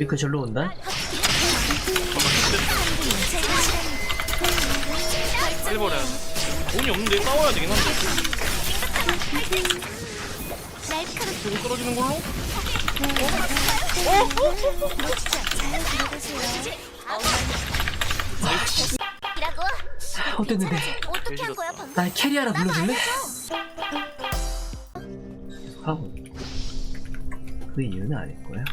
위크 절로 온다? 빨리 버려야 돼. 돈이 없는데 싸워야 되긴 한데. 지금 떨어지는 걸로? 이라고 어땠는데? 어떻게 한 거야 방금? 날 캐리하라 불러줄래? 하고 그 이유는 아닐 거야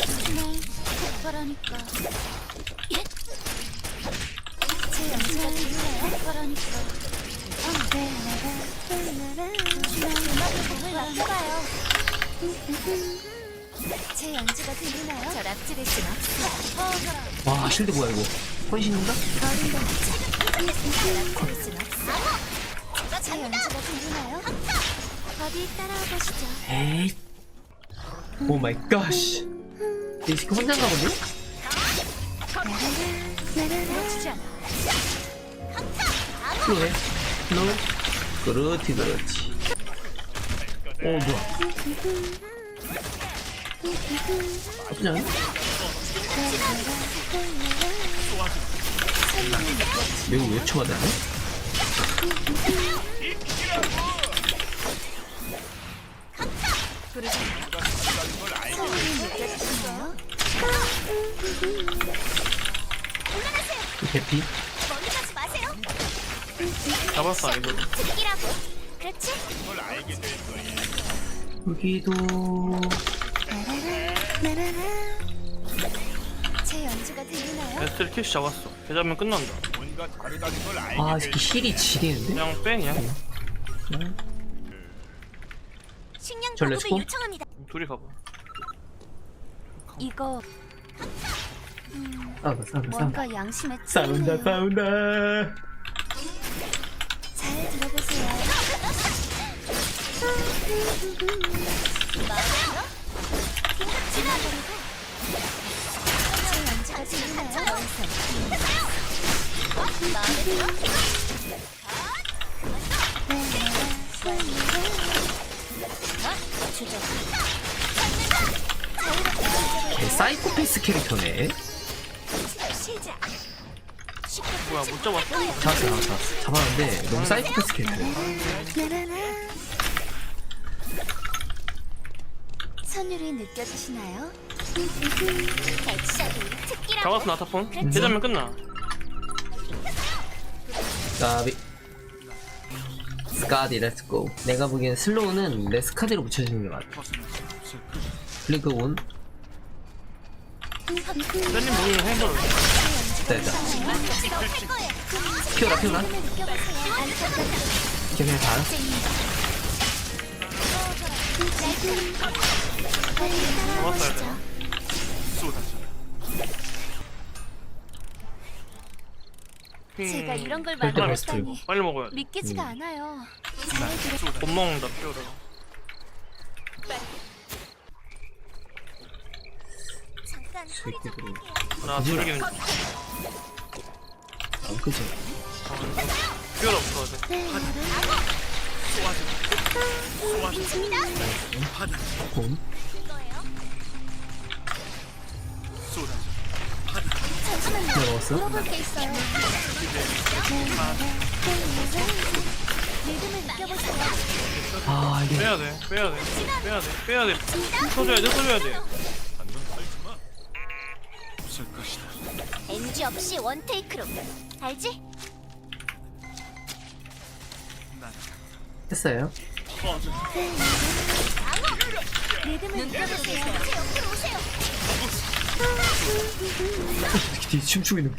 예? 네, 폭발하니까. 예? 제 연주가 들려요? 폭발하니까. 음악에 몸을 맡겨봐요. 제 연주가 들리나요? 저 납치될 순 없어. 와 실드 뭐야 이거 혼신인가? 어린 건 없지. 납치될 순 없어. 제 연주가 들리나요? 어디 따라와 보시죠. 에이 오 마이 갓 이 지금 혼자인가 않아. 플로해 플로 그렇지 그렇지 오 뭐야 나쁘지 않아? 매우 요청하다네? 느껴지시나요? 대피? 멀리 가지 마세요. 잡았어. 그렇지? 여기도 제 연주가 들리나요? 에스텔 캐시 잡았어. 배 잡으면 끝난다. 아이 새끼 힐이 지리는데? 그냥 빼, 그냥. 식량 저 보급을 렛츠고? 요청합니다. 둘이 가봐. 이거 싸운다 싸운다 싸운다 뭔가 양심에 싸운다. 싸운다 잘 들어보세요. 마음에 들어? 지나버리고 제 연주가 들리나요? 마음에 들 사이코패스 캐릭터네. 뭐야, 못 잡았어? 잡았어 잡았어 잡았는데 너무 사이코패스 캐릭터야 선율이 느껴지시나요? 백샷이 특기라고 잡았어, 나타폰. 배 잡으면 끝나. 까비 스카디 렛츠고 내가 보기엔 슬로우는 레스카디로 붙여주는 게 맞아. 블링크 온. 세님 보이면 해버려. 됐다. 피어라 피어라. 걔 그냥 다. 잡았어야 제가 이런 걸 절대 만들었다니 베스트. 빨리 먹어야 돼. 믿기지가 않아요. 잘 들어. 못 먹는다, 피오라. 잠깐 소리 좀 새끼들이 나 죽이는 안 그죠 피오라 없어. 돼. 곰 먹었어? 물어볼 게 있어요. 리듬을 느껴보세요. 아 이게 빼야 돼, 빼야 돼, 빼야 돼, 빼야 돼. 써줘야 돼, 써줘야 돼. NG 없이 원 테이크로. 알지? 했어요 리듬을 느껴보세요. 옆으로 오세요. 뒤 춤추고 있는.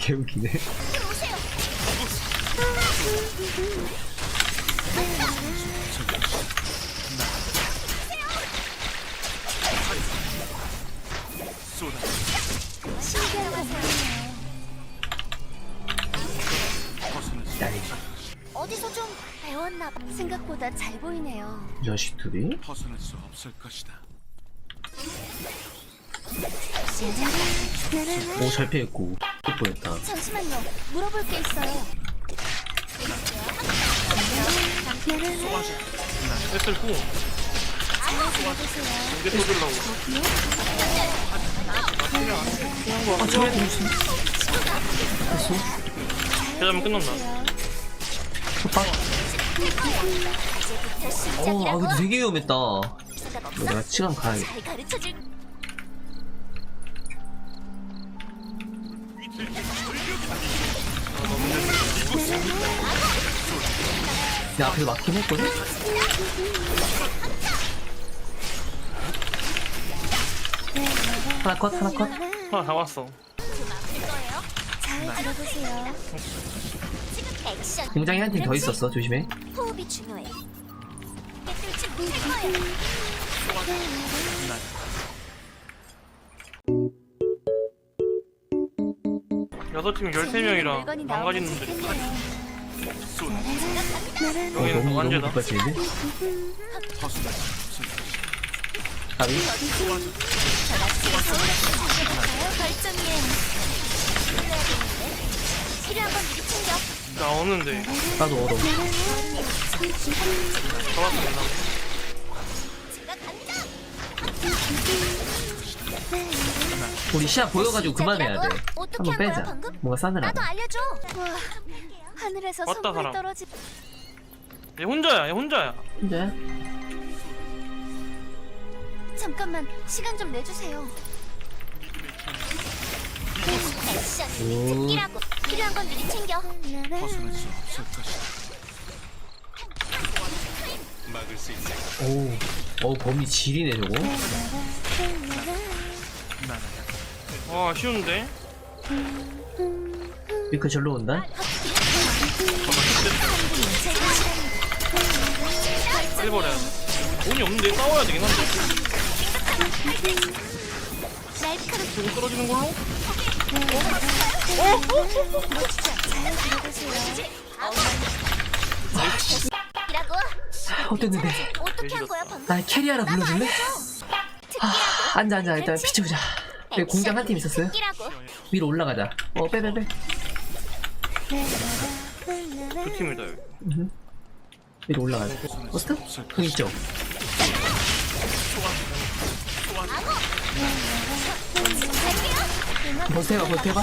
신기하세요. 야이 어디서 좀 배웠나 봐. 생각보다 잘 보이네요. 이 자식들이 벗어날 수 없을 것이다. 오 잘 피했고 못 보였다 잠시만요. 물어볼 게 있어요. 에스텔 구. 이제 쏘주려고 아 저래 무슨 됐어 대자면 끝난다 빡 어, 아 근데 되게 위험했다 내가 시간 가야겠다 잘 가르쳐줄 내 앞에서 막긴 했거든? 하나 컷 하나 컷 하나 다 왔어 잘 들어보세요. 액션. 공장에 한 팀 더 있었어 조심해 호흡이 중요해. 뚫지 못할 거예요. 여섯 팀 13명이라 물건이 망가진 나오면 놈들이 좋겠네요. 어, 여기는 너무 너무 완전다 급발진인데? 가비? 결정이에요. 필요한 건 미리 챙겨. 나 오는데 나도 얼어 잡았습니다. 우리 시야 보여가지고 그만해야 돼 어떻게 한번 한 거야, 빼자 방금? 뭔가 싸늘하다 나도 알려줘. 와, 하늘에서 왔다, 선물이 사람. 떨어지. 얘 혼자야 얘 혼자야 이제 잠깐만 시간 좀 내주세요. 액션. 오 끼라고. 필요한 건 미리 챙겨. 오, 어 범위 지리네 저거 와 쉬운데 미크 절로 온다 빨리 버려야 돼 돈이 없는데 싸워야 되긴 한데 지금 떨어지는 걸로? 어땠는데 방금? 날 캐리하라 불러줄래? 아, 앉아 앉아 일단? 비추자 여기 공장 한 팀 있었어요? 끼라고. 위로 올라가자 어 빼 빼 빼 두 팀이다 여기 위로 올라가자 버스트? 형 있죠? 버스 해봐 버스 해봐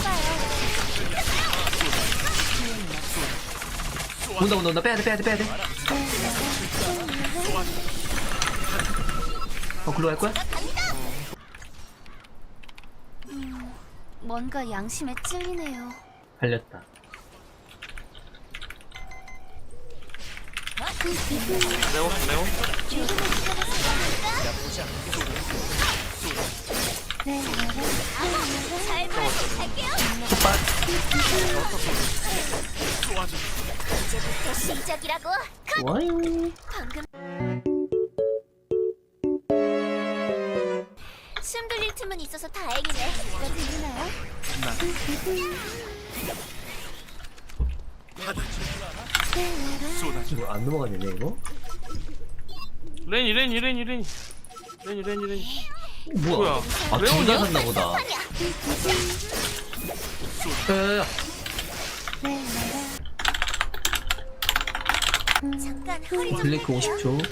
온다 온다 온다 빼야돼 빼야돼 빼야돼 어 글로 갈 거야? 뭔가 양심에 찔리네요. 발렸다 레오 레오 잘 부탁할게요. 오빠 이제부터 시작이라고. 좋아요 방금 있어서 다행이네. 이거 들리나요? 이거 안 넘어가네 이거? 레니 레니 레니 레니 레니 레니 레니 뭐야 뭐야? 아왜둘다 오냐? 샀나 보다. 야야야 잠깐 허리 좀 블레이크 뺄게요. 50초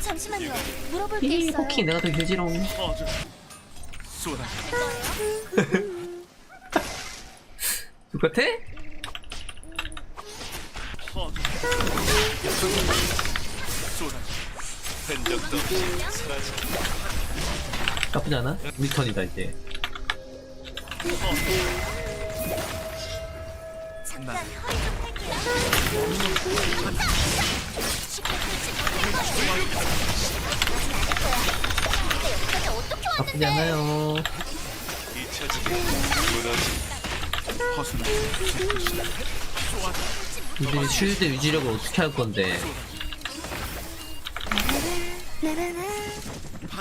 잠시만요. 물어볼 게 이 있어요. 포킹 내가 더 길지롱 똑같아? 나쁘지 않아? 우리 턴이다 이제 잠깐 허리 좀 뺄게요. 쉽게 뚫지 못할 거예요. 그러진 않을 거야. 나쁘지? 않아요 이제 쉴드 유지력을 어떻게 할 건데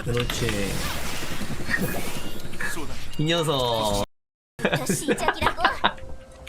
그렇지 이 녀석.